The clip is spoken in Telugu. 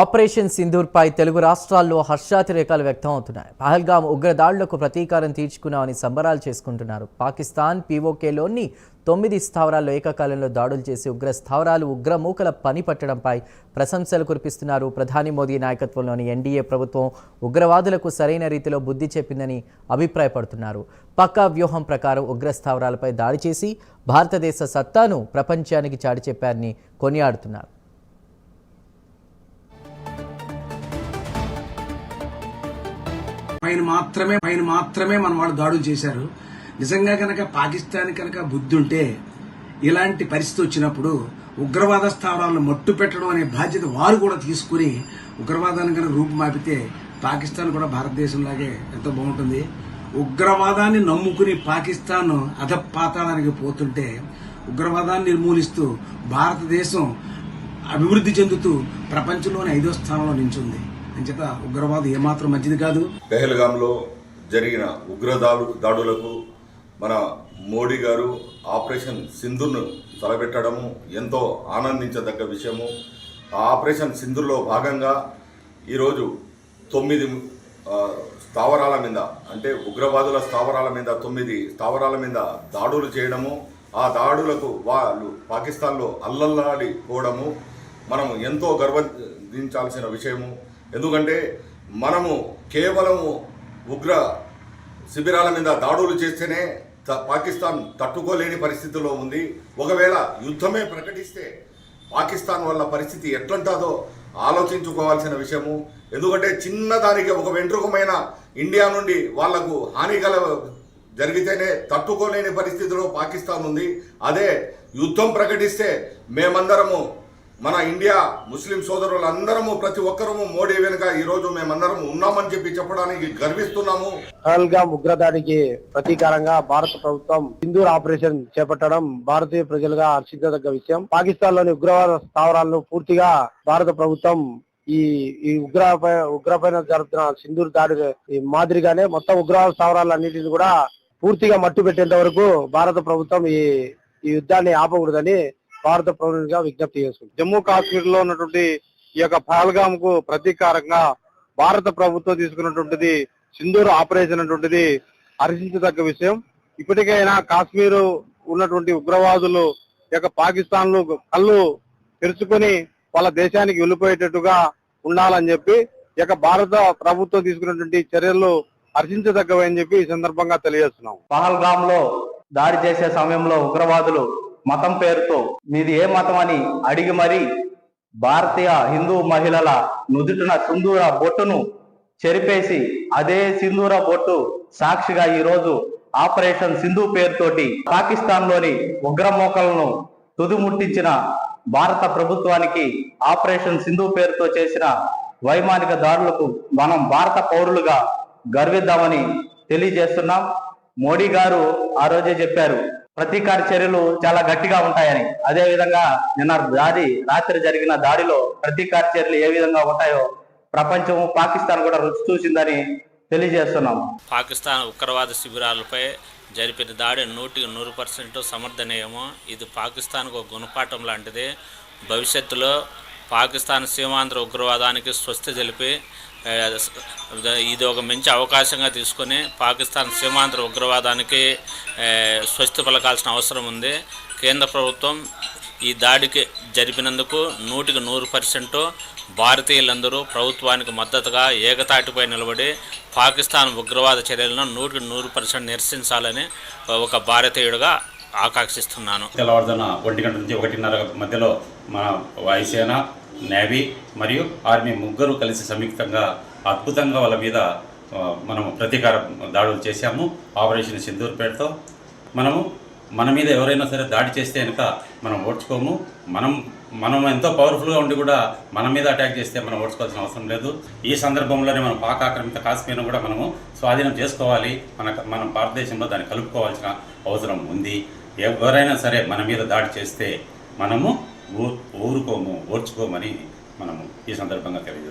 ఆపరేషన్ సింధూర్పై తెలుగు రాష్ట్రాల్లో హర్షాతిరేకాలు వ్యక్తం అవుతున్నాయి పహల్గాం ఉగ్రదాడులకు ప్రతీకారం తీర్చుకున్నామని సంబరాలు చేసుకుంటున్నారు. పాకిస్తాన్ పీఓకేలోని తొమ్మిది స్థావరాల్లో ఏకకాలంలో దాడులు చేసి ఉగ్ర స్థావరాలు ఉగ్రమూకల పని పట్టడంపై ప్రశంసలు కురిపిస్తున్నారు. ప్రధాని మోదీ నాయకత్వంలోని ఎన్డీఏ ప్రభుత్వం ఉగ్రవాదులకు సరైన రీతిలో బుద్ధి చెప్పిందని అభిప్రాయపడుతున్నారు. పక్కా వ్యూహం ప్రకారం ఉగ్ర స్థావరాలపై దాడి చేసి భారతదేశ సత్తాను ప్రపంచానికి చాటి చెప్పారని కొనియాడుతున్నారు. పైన మాత్రమే పైన మాత్రమే మన వాళ్ళు దాడులు చేశారు. నిజంగా కనుక పాకిస్తాన్ కనుక బుద్ధి ఉంటే ఇలాంటి పరిస్థితి వచ్చినప్పుడు ఉగ్రవాద స్థావరాలను మట్టు పెట్టడం అనే బాధ్యత వారు కూడా తీసుకుని ఉగ్రవాదాన్ని కనుక రూపుమాపితే పాకిస్తాన్ కూడా భారతదేశంలాగే ఎంతో బాగుంటుంది. ఉగ్రవాదాన్ని నమ్ముకుని పాకిస్తాన్ అధపాతాళానికి పోతుంటే ఉగ్రవాదాన్ని నిర్మూలిస్తూ భారతదేశం అభివృద్ధి చెందుతూ ప్రపంచంలోని ఐదో స్థానంలో నించుంది. అంచేత ఉగ్రవాదం ఏమాత్రం మంచిది కాదు. పెహల్గాంలో జరిగిన ఉగ్రదాడు దాడులకు మన మోడీ గారు ఆపరేషన్ సింధుర్ను తలపెట్టడము ఎంతో ఆనందించదగ్గ విషయము. ఆ ఆపరేషన్ సింధుర్లో భాగంగా ఈరోజు తొమ్మిది స్థావరాల మీద అంటే ఉగ్రవాదుల స్థావరాల మీద తొమ్మిది స్థావరాల మీద దాడులు చేయడము. ఆ దాడులకు వాళ్ళు పాకిస్తాన్లో అల్లల్లాడిపోవడము. మనము ఎంతో గర్వదించాల్సిన విషయము. ఎందుకంటే మనము కేవలము ఉగ్ర శిబిరాల మీద దాడులు చేస్తేనే త- పాకిస్తాన్ తట్టుకోలేని పరిస్థితిలో ఉంది. ఒకవేళ యుద్ధమే ప్రకటిస్తే పాకిస్తాన్ వల్ల పరిస్థితి ఎట్లుంటుందో ఆలోచించుకోవాల్సిన విషయము. ఎందుకంటే చిన్నదానికి ఒక వెంట్రుకమైన ఇండియా నుండి వాళ్ళకు హానికల జరిగితేనే తట్టుకోలేని పరిస్థితిలో పాకిస్తాన్ ఉంది. అదే యుద్ధం ప్రకటిస్తే మేమందరము మన ఇండియా ముస్లిం సోదరులందరము ప్రతి ఒక్కరము మోడీ వెనుక ఈ రోజు మేమందరం ఉన్నామని చెప్పి చెప్పడానికి గర్విస్తున్నాము. పహల్గాం ఉగ్రదాడికి ప్రతీకారంగా భారత ప్రభుత్వం సింధూర్ ఆపరేషన్ చేపట్టడం భారతీయ ప్రజలుగా హర్షించదగ్గ విషయం. పాకిస్తాన్లోని ఉగ్రవాద స్థావరాలను పూర్తిగా భారత ప్రభుత్వం ఈ ఈ ఉగ్ర ఉగ్రపైన జరుపుతున్న సింధూర్ దాడి ఈ మాదిరిగానే మొత్తం ఉగ్రవాద స్థావరాలన్నింటినీ కూడా పూర్తిగా మట్టు పెట్టేంత వరకు భారత ప్రభుత్వం ఈ ఈ యుద్ధాన్ని ఆపకూడదని భారత పౌరునిగా విజ్ఞప్తి చేస్తుంది. జమ్మూ కాశ్మీర్లో ఉన్నటువంటి ఈ యొక్క పహల్గామ్కు ప్రతీకారంగా భారత ప్రభుత్వం తీసుకున్నటువంటిది సింధూర్ ఆపరేషన్ అటువంటిది హర్షించదగ్గ విషయం. ఇప్పటికైనా కాశ్మీర్ ఉన్నటువంటి ఉగ్రవాదులు ఈ యొక్క పాకిస్తాన్లో కళ్ళు తెరుచుకొని వాళ్ళ దేశానికి వెళ్ళిపోయేటట్టుగా ఉండాలని చెప్పి యొక్క భారత ప్రభుత్వం తీసుకున్నటువంటి చర్యలు హర్షించదగ్గవని చెప్పి ఈ సందర్భంగా తెలియజేస్తున్నాం. పహల్గామ్లో దాడి చేసే సమయంలో ఉగ్రవాదులు మతం పేరుతో మీది ఏ మతం అని అడిగి మరి భారతీయ హిందూ మహిళల నుదుటిన సింధూర బొట్టును చెరిపేసి అదే సింధూర బొట్టు సాక్షిగా ఈ రోజు ఆపరేషన్ సింధు పేరుతోటి పాకిస్తాన్లోని ఉగ్రమోకలను తుదిముట్టించిన భారత ప్రభుత్వానికి ఆపరేషన్ సింధు పేరుతో చేసిన వైమానిక దారులకు మనం భారత పౌరులుగా గర్విద్దామని తెలియజేస్తున్నాం. మోడీ గారు ఆ రోజే చెప్పారు ప్రతీకార చర్యలు చాలా గట్టిగా ఉంటాయని. అదే విధంగా నిన్న దాడి రాత్రి జరిగిన దాడిలో ప్రతీకార చర్యలు ఏ విధంగా ఉంటాయో ప్రపంచం పాకిస్తాన్ కూడా రుచి చూసిందని తెలియజేస్తున్నాం. పాకిస్తాన్ ఉగ్రవాద శిబిరాలపై జరిపిన దాడి నూటికి నూరు పర్సెంట్ సమర్థనీయము. ఇది పాకిస్తాన్కు ఒక గుణపాఠం లాంటిది. భవిష్యత్తులో పాకిస్తాన్ సీమాంధ్ర ఉగ్రవాదానికి స్వస్తి తెలిపి ఇది ఒక మంచి అవకాశంగా తీసుకొని పాకిస్తాన్ సీమాంధ్ర ఉగ్రవాదానికి స్వస్తి పలకాల్సిన అవసరం ఉంది. కేంద్ర ప్రభుత్వం ఈ దాడికి జరిపినందుకు నూటికి నూరు పర్సెంట్ భారతీయులందరూ ప్రభుత్వానికి మద్దతుగా ఏకతాటిపై నిలబడి పాకిస్తాన్ ఉగ్రవాద చర్యలను నూటికి నూరు పర్సెంట్ నిరసించాలని ఒక భారతీయుడిగా ఆకాంక్షిస్తున్నాను. తెల్లవారుజామున ఒంటి గంట నుంచి ఒకటిన్నర మధ్యలో మన వాయుసేన నేవీ మరియు ఆర్మీ ముగ్గురు కలిసి సంయుక్తంగా అద్భుతంగా వాళ్ళ మీద మనము ప్రతీకార దాడులు చేశాము. ఆపరేషన్ సింధూర్ మనము మన మీద ఎవరైనా సరే దాడి చేస్తే కనుక మనం ఓడ్చుకోము. మనం మనం ఎంతో పవర్ఫుల్గా ఉండి కూడా మన మీద అటాక్ చేస్తే మనం ఓడ్చుకోవాల్సిన అవసరం లేదు. ఈ సందర్భంలోనే మనం పాక ఆక్రమిత కాశ్మీర్ను కూడా మనము స్వాధీనం చేసుకోవాలి. మన మన భారతదేశంలో దాన్ని కలుపుకోవాల్సిన అవసరం ఉంది. ఎవరైనా సరే మన మీద దాడి చేస్తే మనము ఊరుకోము ఓర్చుకోమని మనము ఈ సందర్భంగా తెలియజేస్తాం